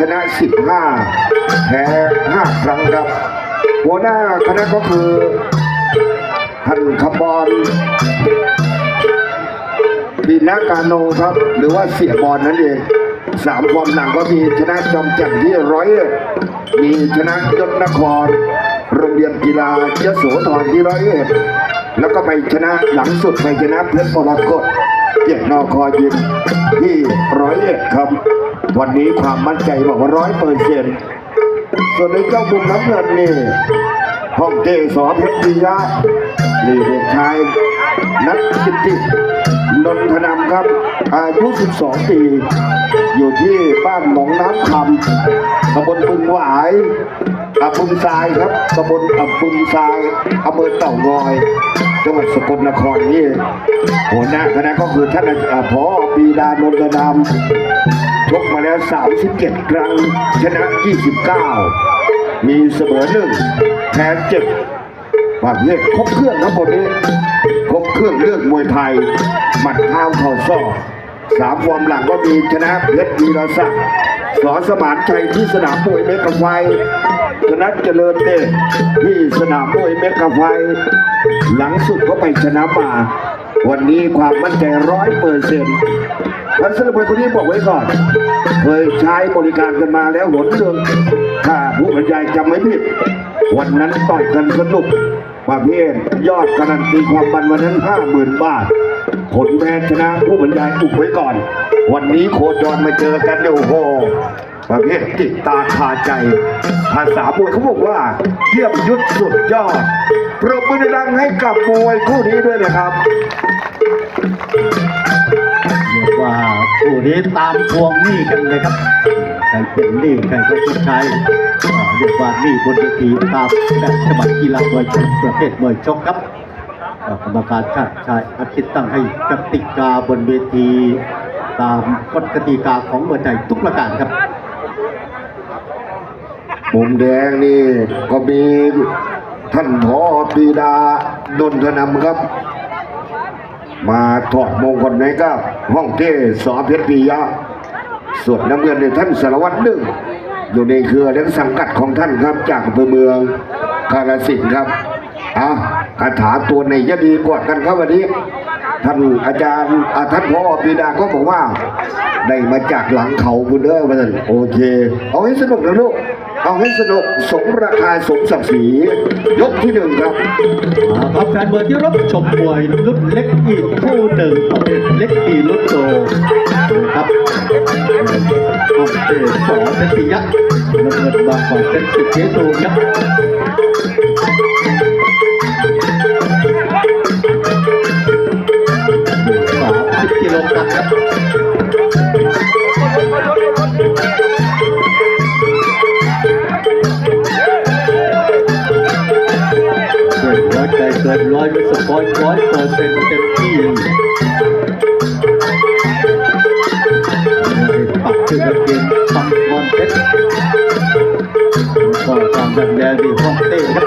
ชนะ 15 แพ้ 5 ครั้งครับ หัวหน้าคณะก็คือท่านคำบอลปีนากาโนครับ หรือว่าเสียบอลนั่นเองสามความหลังก็มีชนะจอมแจ่มที่ร้อยเอ็ดมีชนะยศนคร โรงเรียนกีฬายโสธรที่ร้อยเอ็ดแล้วก็ไปชนะหลังสุดไปชนะเพชรมรกต เจ็ดนอคอยิมที่ร้อยเอ็ดครับ วันนี้ความมั่นใจบอกว่าร้อยเปอร์เซ็นต์ส่วนในเจ้าบุญน้ำเงินนี่ห้องเจสอเพชรปิยะนี่เด็กชายนักกิตินนทนำครับ อายุ 12 ปี อยู่ที่บ้านหนองน้ำคำตำบลบึงหวาย อำบึงทรายครับตำบลอำบึงทรายอำเภอเต่างอยจังหวัดสกลนครนี่หัวหน้าคณะก็คือท่านอพอปีดานนทนำชกมาแล้ว 37 ครั้ง ชนะ 29 มีเสมอหนึ่งแพ้เจ็ดประเภทครบเครื่องทั้งหมดนี้ครบเครื่องเรื่องมวยไทย หมัดเท้าเข่าศอก สามฟอร์มหลังก็มีชนะเพชรวีรศักดิ์สอสมานชัยที่สนามมวยเมกะไฟชนะเจริญเดชที่สนามมวยเมกะไฟ หลังสุดก็ไปชนะมา วันนี้ความมั่นใจร้อยเปอร์เซ็นต์พันศิลปินคนนี้บอกไว้ก่อน เคยใช้บริการกันมาแล้วหนหนึ่องถ้าผู้บรรยายจำไม่ผิด วันนั้นต่อยกันสนุกประเภทยอดการันตีความมันวันนั้นห้าหมื่นบาท ผลแพ้ชนะผู้บรรยายอุบไว้ก่อน วันนี้โคจรมาเจอกันเนี่ยโอ้โหประเภทติดตาคาใจภาษามวยเขาบอกว่าเยี่ยมยุทธสุดยอดปรบมือดังให้กับมวยคู่นี้ด้วยนะครับ ผู้นี้ตามทวงหนี้กันเลยครับใครเป็นหนี้ใครก็ชดใช้เรียกว่าหนี้บนเวทีตามแบบฉบับกีฬามวยชกประเภทมวยชกครับกรรมการชาติชายอาทิตย์ตั้งให้กติกาบนเวที ตามกฎกติกาของมวยไทยทุกประการครับมุมแดงนี่ก็มีท่านพอปีดานนทนำครับ มาถอดมงคลในกับห้องเต้สอเพชรปียะส่วนน้ำเงินในท่านสารวัตรหนึ่ง อยู่ในเครือและสังกัดของท่านครับจากอำเภอเมืองกาฬสินครับอะคาถาตัวไหนจะดีกว่ากันครับวันนี้ ท่านอาจารย์อะท่านพอปีดาก็บอกว่า ได้มาจากหลังเขาคุณเด้อมาท่านโอเค เอาให้สนุกนะลูก เอาให้สนุกสมราคาสมศักดิ์ศรียกที่หนึ่งครับอ่าครับแฟนเบอร์ที่รับชมมวยรุ่นเล็กอีกคู่หนึ่งประเภทเล็กอีรุ่นโตครับโอเตสองเป็นปิยะน้ำเงินบางกอกเป็นสิทธิ์เจตูครับ อยร้อยเปอร์เซ็นต์เต็มที่ปักชื่อกางเกงปังกรเพชรก็ตามดังแดงดีห้องเต้ครับ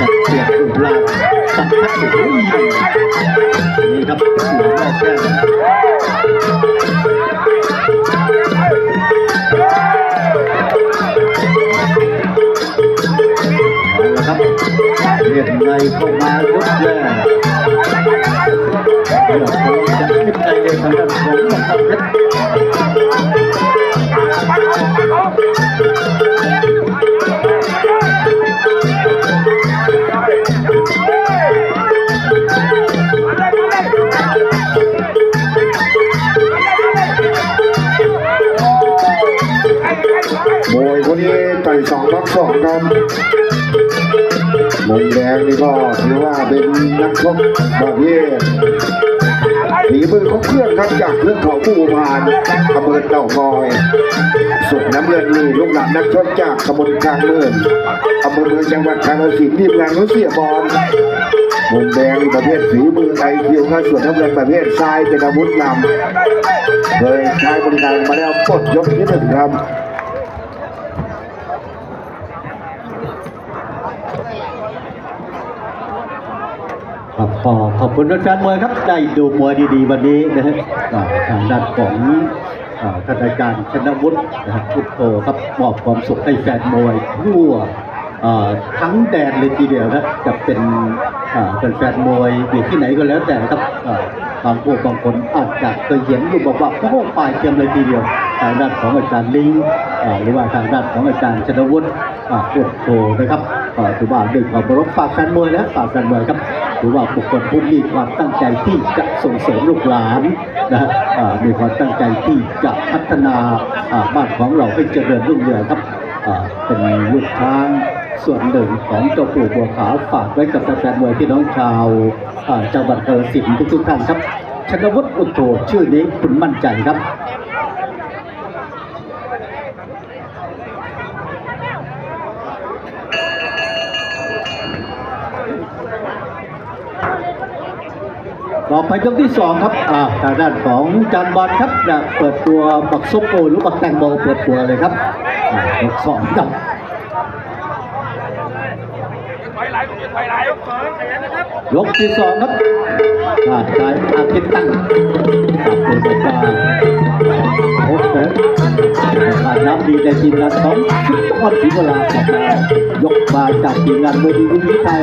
สัดเสียงอุบลางสัมผัสถึงนี่ครับสียงแรกแก้ เรียกในเข้ามายกแรกเดี๋ยวผมจะขึ้น ในในทางด้านของบังคับเพชรมวยคนนี้ต่อยสองพักสองครับมุมแดงนี่ก็ถือว่าเป็นนักชกประเภทฝีมือของเครื่องครับจากเรื่องเขาผู้พานอำเภอเต่างอยสุดน้ำเงินนี่ลูกหลานนักชกจากตำบลกลางเมืองอำเภอเมืองจังหวัดกาฬสินธุ์ทีมงานเขาเสียบอลมุมแดงประเภทฝีมือไอคิวครับส่วนน้ำเงินประเภททรายเป็นอาวุธนำเคยใช้บริการมาแล้วปลดยกที่หนึ่งครับ ครับขอขอบคุณแฟนมวยครับได้ดูมวยดีๆวันนี้นะฮะทางด้านของท่านอาจารย์ชนวุฒินะครับพุทโธครับมอบความสุขให้แฟนมวยทั่วทั้งแดนเลยทีเดียวนะจะเป็นอ่าแฟนมวยอยู่ที่ไหนก็แล้วแต่ครับบางพวกบางคนอาจจะเคยเห็นรูปบอกว่าโอ้ปลายเต็มเลยทีเดียวทางด้านของอาจารย์ลิงหรือว่าทางด้านของอาจารย์ชนวุฒิอ่าพุทโธนะครับถือว่าด้วยความรพฝากแฟนมวยนะฝากแฟนมวยครับ รือว่าบุคคลผู้มีความตั้งใจที่จะส่งเสริมลูกหลานนะฮะมีความตั้งใจที่จะพัฒนาบ้านของเราให้เจริญรุ่งเรืองครับเป็นลูกช้างส่วนหนึ่งของเจ้าปู่บัวขาวฝากไว้กับแฟนมวยพี่น้องชาวจังหวัดกาฬสินธุ์ทุกท่านครับชนวุฒิอุตโตชื่อนี้คุณมั่นใจครับ ต่อไปยกที่สองครับอ่าทางด้านของจานบอลครับจะเปิดตัวบักซุปโปหรือบักแตงโมเปิดตัวเลยครับยกสองครับยหลังผมจะถอยหลยกสองแขนะครับยกที่สองครับขาดใจอาทิตย์ตั้งตับเป็นไปโอ้โหขาดน้ำดีในทีมงานของทุกคนที่เวลาของเรายกมาจากทีมงานมวยดีวิถีไทย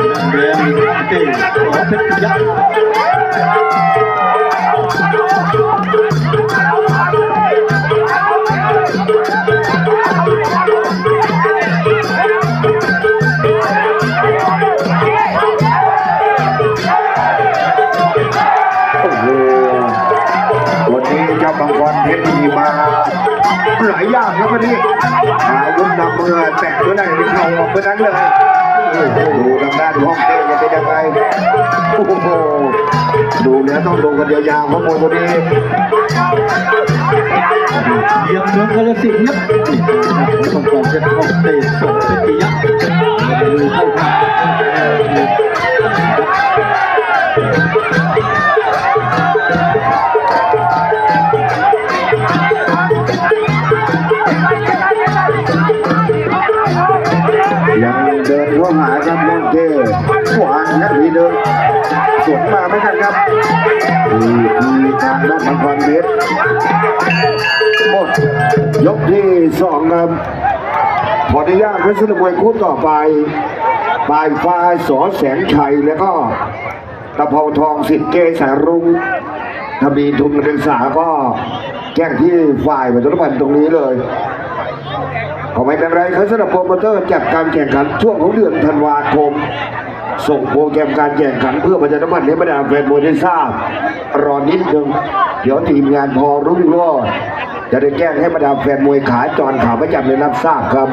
อ้นักการเมืองเก่งขอเพชรยักษ์โอ้โหวันนี้เจ้าบางกรเพชรมีมาหลายอย่างครับวันนี้อาวุธนนำเมือแตะเมื่อไหร่ที่เข่าออกเมื่อนั้นเลย ดูทางด้านห้องเต้จะเป็นยังไงโอ้โหดูแล้วต้องดูกันยาวๆเพราะมวยคนนี้เยี่ยมเมืองกาฬสินธุ์ครับนี่นะครับต้องการจะของเตะส่งเพชรยักษ์ดูเข้าทางยัง ครับน้งเก้วางแค่ทีเดินสวนมาไม่ทันครับทีทีทางด้านมังกรเพชรหมดยกที่สองครับขออนุญาตเพื่อนสนามวยคู่ต่อไปปลายฟ้าสอแสงชัยแล้วก็ตะเภาทองสิทธิ์เกสายรุ้งถ้ามีทุนการศึกษาก็แจ้งที่ฝ่ายประชาสัมพันธ์ตรงนี้เลย ก็ไม่เป็นไรครับสำหรับโปรโมเตอร์จัดการแข่งขันช่วงของเดือนธันวาคม ส่งโปรแกรมการแข่งขันเพื่อประชาสัมพันธ์ให้บรรดาแฟนมวยได้ทราบ รอนิดนึงเดี๋ยวทีมงานพอรุ่งโรอดจะได้แจ้งให้บรรดาแฟนมวยขาจรขาประจำได้รับทราบครับ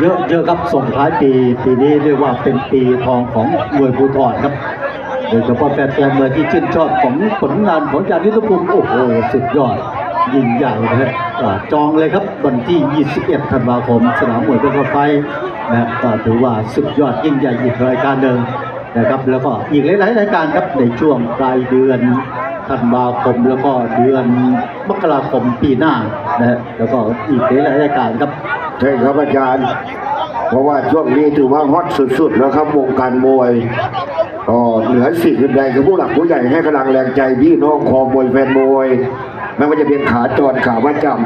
เยอะเยอะครับส่งท้ายปีปีนี้เรียกว่าเป็นปีทองของมวยภูธรครับโดยเฉพาะแฟนๆมวยที่ชื่นชอบของผลงานของจาริสภูมิโอ้โหสุดยอด ยิ่งใหญ่นะฮะอ่าจองเลยครับวันที่ 21 ธันวาคม สนามมวยเป็นไฟนะก็ถือว่าสุดยอดยิ่งใหญ่อีกรายการหนึ่งนะครับแล้วก็อีกหลายๆรายการครับในช่วงปลายเดือนธันวาคมแล้วก็เดือนมกราคมปีหน้านะฮะแล้วก็อีกหลายๆรายการครับใช่ครับอาจารย์ เพราะว่าช่วงนี้ถือว่าฮอตสุดๆแล้วครับวงการมวยก็เหนือสิ่งอื่นใดคือผู้หลักผู้ใหญ่ให้กำลังแรงใจพี่น้องคอมวยแฟนมวย ไม่ว่าจะเป็นขาจรขาประจำ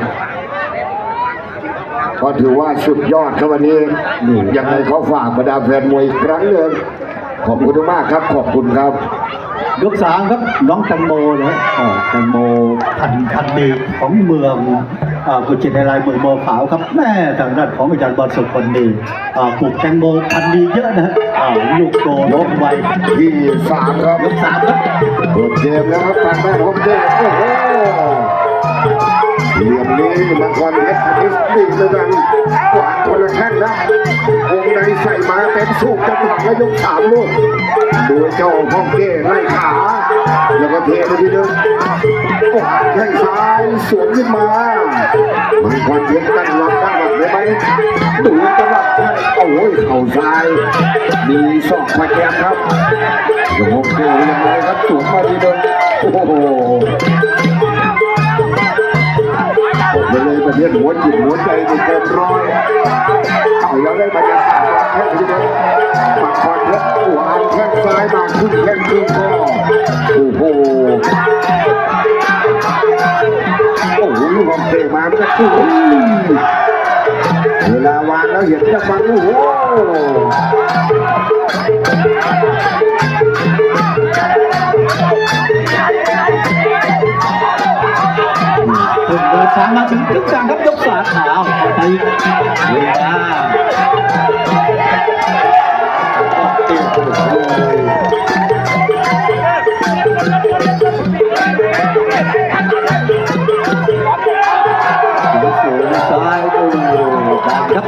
ก็ถือว่าสุดยอดครับวันนี้นี่ยังไงขอฝากบรรดาแฟนมวยอีกครั้งหนึ่งขอบคุณมากครับ ขอบคุณครับยกสามครับน้องแตงโมนะฮะอ่าแตงโมพันธุ์พันธุ์ดีของเมืองอ่ากุจิตในลายเมืองโมขาวครับแม่ทางด้านของอาจารย์บอลสุขคนดีอ่าปลูกแตงโมพันธุ์ดีเยอะนะฮะอ่าลูกโตลูกไวที่สามครับยกสามครับเปิดเกมแล้วครับทางด้านของเจ้โอ้โห เหลี่ยมนี้มังกรเพชรนิสตีด้วยกันกวาดคนละแข้งนะวงในใส่มาเต็มสูบจังหวะแล้วยกสามลูกดูเจ้าพ่องเก้ไล่ขา แล้วก็เทไปทีนึงกวาดแข้งซ้ายสวนขึ้นมามังกรเพชรตั้งรับตั้งหลักได้ไหมดูจังหวะแข้งโอ้ยเข่าซ้าย มีศอกมาแกมครับโยกเกลียังไงครับสวนมาทีเดิมโอ้โห ไปเลยประเทศหัวจิตหัวใจในเกินร้อยเอาแล้วได้บรรยากาศแค่ทีเดียวปักคอนเพชรวางแข้งซ้ายมาขึ้นแข้งขึ้นก็โอ้โหโอ้โหลูกบอลเตะมามันก็ขึ้เวลาวางแล้วเห็นจะฟังโอ้โห ถึงเดินทางมาถึงครึ่งกลางครับยกสาขาไปเวลาเตะเลยสูงสูงซ้ายโอ้ดังครับ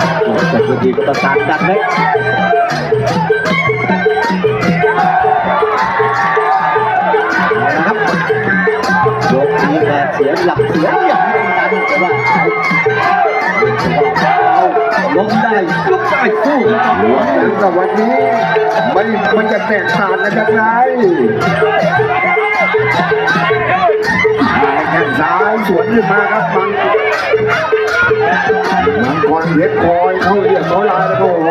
จากเวทีประสานดังเล็ก สู้กันถึงกับวันนี้มันมันจะแตกต่างกันยังไงแข้งซ้ายสวนขึ้นมาครับมังมังกรเพชรคอยเข้าเรียกเขาลายแล้วก็โอ้โห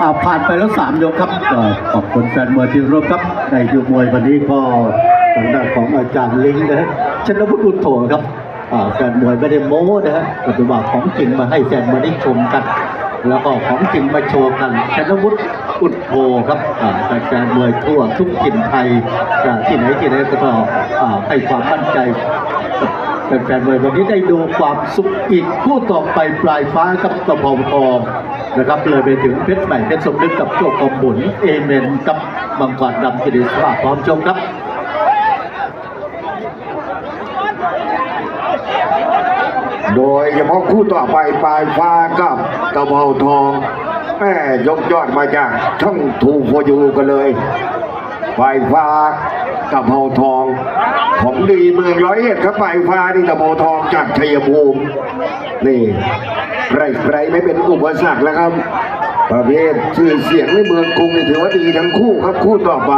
อาผ่านไปแล้วสามยกครับก็ขอบคุณแฟนมวยที่รบครับในยูมวยวันนี้ก็ทางด้านของอาจารย์ลิงนะฮะ ชนวุฒิอุทโถครับแฟนมวยไม่ได้โม้นะฮะปฏิบัติของจริงมาให้แฟนมวยได้ชมกัน แล้วก็ของจริงมาโชว์กันชนวุฒิอุทโถครับอ่าแฟนมวยทั่วทุกถิ่นไทยที่ไหนที่ไหนก็อ่าให้ความมั่นใจแฟนๆมวยวันนี้ได้ดูความสุขอีกคู่ต่อไปปลายฟ้ากับตะเภาทองนะครับเลยไปถึงเพชรใหม่เพชรสมนึกกับโชคกองบุญเอเมนกับมังกรดำกิริสวาพร้อมชมครับ โดยเฉพาะคู่ต่อไปปลายฟ้ากับตะเภาทองแม่ยกยอดมาจากช่องทูโฟยูกันเลยปลายฟ้าตะเภาทอง ของดีเมืองร้อยเอ็ดครับปลายฟ้านี่ตะเภาทองจากชัยภูมินี่ไรไรไม่เป็นอุปสรรคแล้วครับ ประเภทชื่อเสียงในเมืองกรุงนี่ถือว่าดีทั้งคู่ครับคู่ต่อไป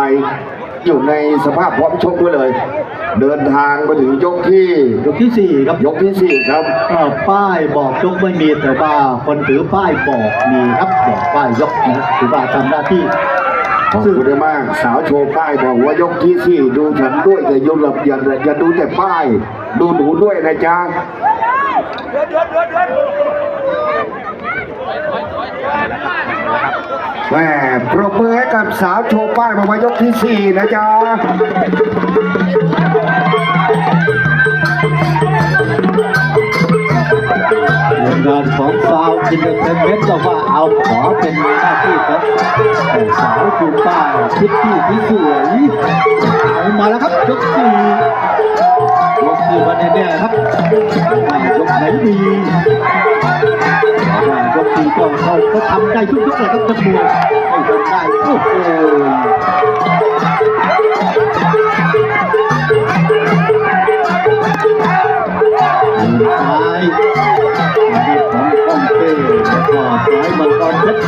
อยู่ในสภาพพร้อมชกไว้เลย เดินทางมาถึงยกที่ยกที่สี่ครับยกที่สี่ครับเอ่อป้ายบอกยกไม่มีแต่ว่าคนถือป้ายบอกมีครับบอกป้ายยกนะถือว่าทำหน้าที่ขอบคุณมาก สาวโชว์ป้ายบอกว่ายกที่สี่ดูฉันด้วยแต่ยกหลับอย่าอย่าดูแต่ป้าย ดูหนูด้วยนะจ๊ะ แหมปรบมือให้กับสาวโชว์ป้ายบอกว่ายกที่สี่นะจ๊ะเงานของสาวจินเตอร์เทนเมนต์ก็ว่าเอาขอเป็นหน้าที่ครับแต่สาวจูป้าคิดที่ที่สวยมาแล้วครับยกสี่ยกสี่วันแน่ๆครับยกไหนดี ว่ายกสี่ก็เขาเขาทำได้ทุกยกเลยครับจำนวนให้ทำได้โอ้โหมือซ้ายของก้องเต้แล้วก็ซ้ายมังกรเพชร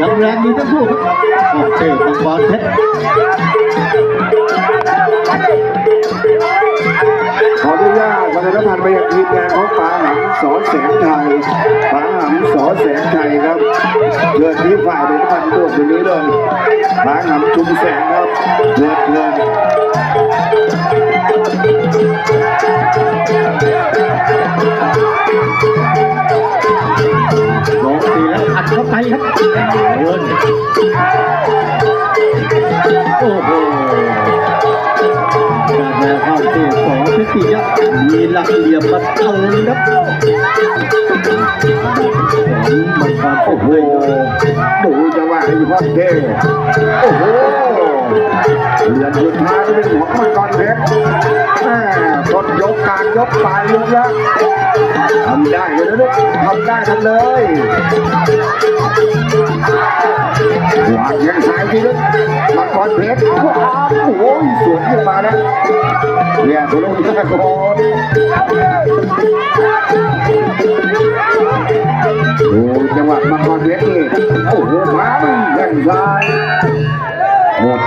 ยังแรงดีทั้งคู่ครับโองเคมังกรเพชรขออนุญาต วันนั้นทันไปกับทีมแดงของฟ้าหังสอแสงไทยป้าหังสอแสงไทยครับเดือดที่ฝ่ายเป็นพันตัวอยู่นี้เลยป้าหังชุมแสงครับเดือดเลือดลงตีแล้วอัดเข้าไปครับโอ้โห สองเพชรปิยะมีหลัก เหลี่ยมมาเติมครับของมังกรโอ้โหยุดท้ายเป็นหัวมังกรเพชรต้นยกกลารยกปลายยกแล้วทำได้เลยนะลูกทำได้ทำเลยหวางยังซ้ายทีนึงมังกรเพชรว้าวโอ้โหสวนขึ้นมานะเนี่ยตัวลูกนี่ก่อนดูจังหวะมังกรเพชรนี่โอ้โหมาแย่งซ้าย หมด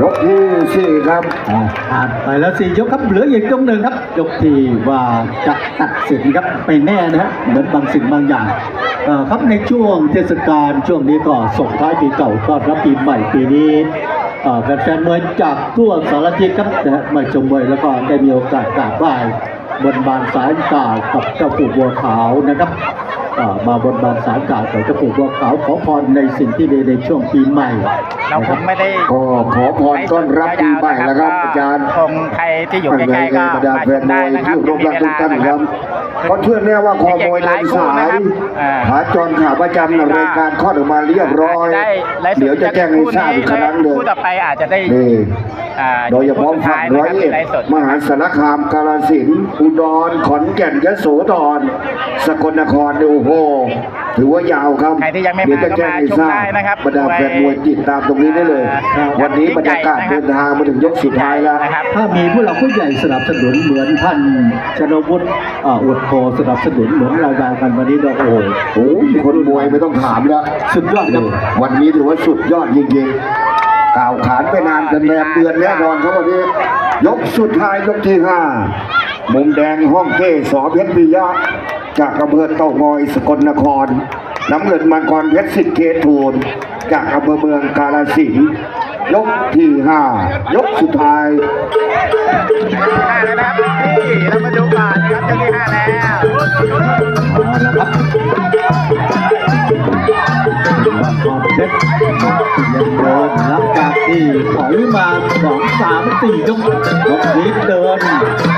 ยกที่สี่ครับอ่าผ่านไปแล้วสี่ยกครับเหลืออีกยกหนึ่งครับ ยกที่ว่าจะตัดสินครับไม่แน่นะฮะเหมือนบางสิ่งบางอย่างเอ่อครับในช่วงเทศกาลช่วงนี้ก็ส่งท้ายปีเก่าต้อนรับปีใหม่ปีนี้เอ่อแฟนๆมวยจากทั่วสารทิศครับนะฮะมาชมมวยแล้วก็ได้มีโอกาสกราบไหว้บนบานสารกล่าวกับเจ้าปู่บัวขาวนะครับ มาบนบานสารกล่าวกับเจ้าปู่บัวขาวขอพรในสิ่งที่ดีในช่วงปีใหม่เรานะคครับงไม่ได้ก็ขอพรต้อนรับปีใหม่แล้วครับอาจารย์คงใครที่อยู่ใกล้ๆก็บรรดามาแฟชนมมได้วยนะครับที่ร่วมรักทุกท่านครับนะก็เชื่อแน่ว่าคอมวยเดินสายขาจรขาประจำนะรายการข้อดออกมาเรียบร้อยได้ไลฟ์สเดี๋ยวจะแจ้งให้ทราบอีกครั้งหนึ่งคู่ต่อไปอาจจะได้นี่อ่า โดยเฉพาะฝั่งร้อยเอ็ดไลฟ์สดมหาสารคามกาฬสินธุ์อุดรขอนแก่นยโสธรสกลนครเนี่ยโอ้โหถือว่ายาวครับใครที่ยังไม่เดี๋ยวมาจะก็แจ้งมาให้ชมทราบได้นะครับบรรดาแฟนมวยติดตามตรงนี้ได้เลยครับวันนี้บรรยากาศยิ่งใหญ่นะครับเดินทางมาถึงยกสุดท้ายแล้วนะครับถ้ามีผู้หลักผู้ใหญ่สนับสนุนเหมือนท่านชนวุฒิอ่าอวดโพสนับสนุนเหมือนรายการกันวันนี้เราโอ้โหโอ้ยคนมวยไม่ต้องถามแล้วสุดยอดครับวันนี้ถือว่าสุดยอดจริงๆ ก่าวขานไปนานเป็นแรมเดือนแน่นอนครับวันนี้ ยกสุดท้ายยกที่ห้ามุมแดงห้องเก้สอเพชรปิยะ จากอำเภอเต่างอยสกลนคร น้ำเงินมังกรเพชรสิทธิ์เกตูนจากอำเภอเมืองกาฬสินยกที่ห้ายกสุดท้ายห้าแล้วนะครับนี่เรามาดูก่อนครับเจ้าที่ห้าแล้ว บบางกรเพชรยังเดินหลับจากที่ถอยมาสองสามสี่ยกยกนี้เดิน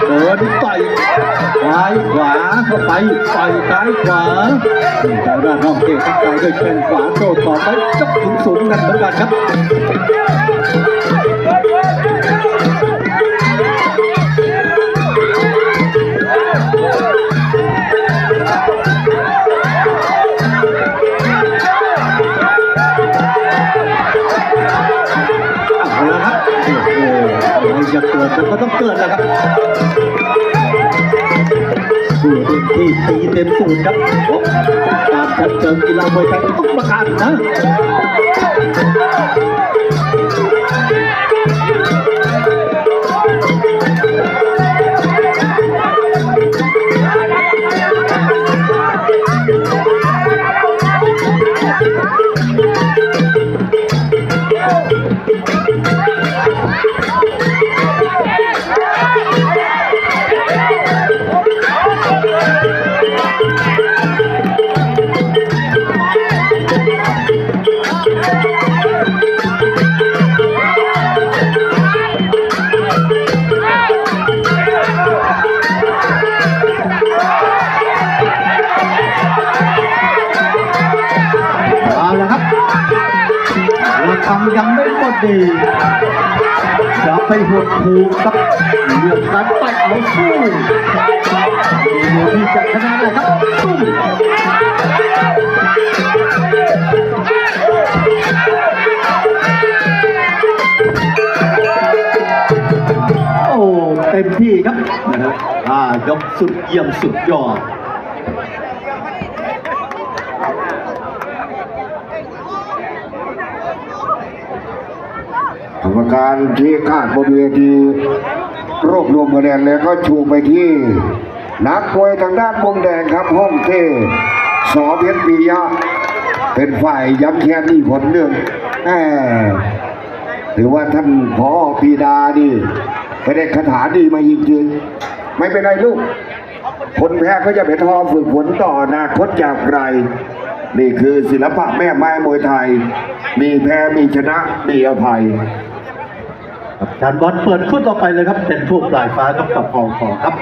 เดินต่อยซ้ายขวาเข้าไปต่อยซ้ายขวาทางด้านน้องเกตตั้งใจด้วยแข้งขวาโต้ต่อไปจับถึงสูงนั่นเหมือนกันครับ ก็ต้องเกิดแหละครับสู้เต็มที่ตีเต็มสูตรครับโอ้การจัดเจิมกีฬามวยไทยต้องประกาศนะ เราทำยังไม่หมดดีจะไปหดหูกับเรื่องการไปเอาสู้อยู่ที่จะชนะเลยครับสู้โอ้เต็มที่ครับนะฮะอ่ายกสุดเยี่ยมสุดยอด กรรมการที่ขาดบนเวทีรวบรวมคะแนนแล้วก็ชูไปที่นักมวยทางด้านมุมแดงครับห้องเทสอเพชรปียะ เป็นฝ่ายย้ำแค้นอีกคนหนึ่งแหมถือว่าท่านพอปีดานี่ไปได้คาถาดีมาจริงๆไม่เป็นไรลูก คนแพ้ก็จะไปทอฝึกฝนต่ออนาคตจากไร นี่คือศิลปะแม่ไม้มวยไทย มีแพ้มีชนะมีอภัย ครับจารบอลเปิดขึ้นต่อไปเลยครับเป็นพวกปลายฟ้าต้องประคองคอครับ